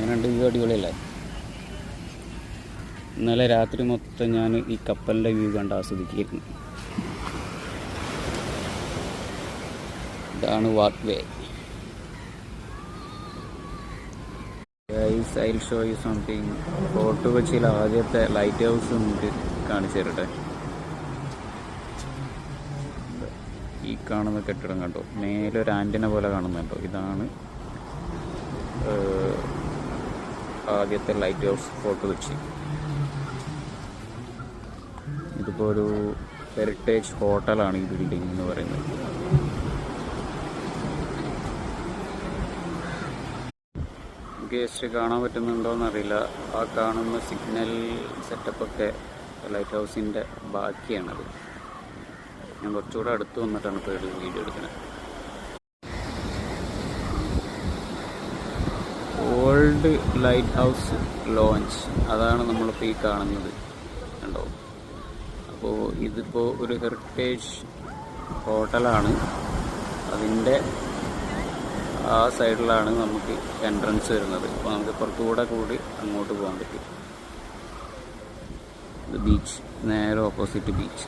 എങ്ങനെയുണ്ട് വ്യൂ അടിപൊളിയല്ലേ? ഇന്നലെ രാത്രി മൊത്തം ഞാൻ ഈ കപ്പലിന്റെ വ്യൂ കണ്ട് ആസ്വദിക്കുകയായിരുന്നു ഇതാണ് walk way guys I show you something fort കൊച്ചിയിലെ ആദ്യത്തെ ലൈറ്റ് ഹൗസ് നമുക്ക് കാണിച്ചു തരട്ടെ. ഈ കാണുന്ന കെട്ടിടം കണ്ടോ? മേലെ ആന്റിന പോലെ കാണുന്നുണ്ടോ ഇതാണ് ആദ്യത്തെ ലൈറ്റ് ഹൗസ് ഫോർട്ട് കൊച്ചി ഇതിപ്പോൾ ഒരു ഹെറിറ്റേജ് ഹോട്ടലാണ് ഈ ബിൽഡിംഗ് എന്ന് പറയുന്നത്. ഗേസ്റ്റ് കാണാൻ പറ്റുന്നുണ്ടോയെന്ന് അറിയില്ല. ആ കാണുന്ന സിഗ്നൽ സെറ്റപ്പൊക്കെ ലൈറ്റ് ഹൗസിന്റെ ബാക്കിയാണത്. ഞാൻ കുറച്ചുകൂടെ അടുത്ത് വന്നിട്ടാണ് ഇപ്പോൾ വീഡിയോ എടുക്കുന്നത്. ഓൾഡ് ലൈറ്റ് ഹൗസ് ലോഞ്ച് അതാണ് നമ്മളിപ്പോൾ ഈ കാണുന്നത്. കണ്ടോ? അപ്പോൾ ഇതിപ്പോൾ ഒരു ഹെറിറ്റേജ് ഹോട്ടലാണ്. അതിന്റെ ആ സൈഡിലാണ് നമുക്ക് എൻട്രൻസ് വരുന്നത്. അപ്പോൾ നമുക്ക് പുറത്തുകൂടെ കൂടി അങ്ങോട്ട് പോകാൻ പറ്റും. ബീച്ച് നേരെ ഓപ്പോസിറ്റ് ബീച്ച്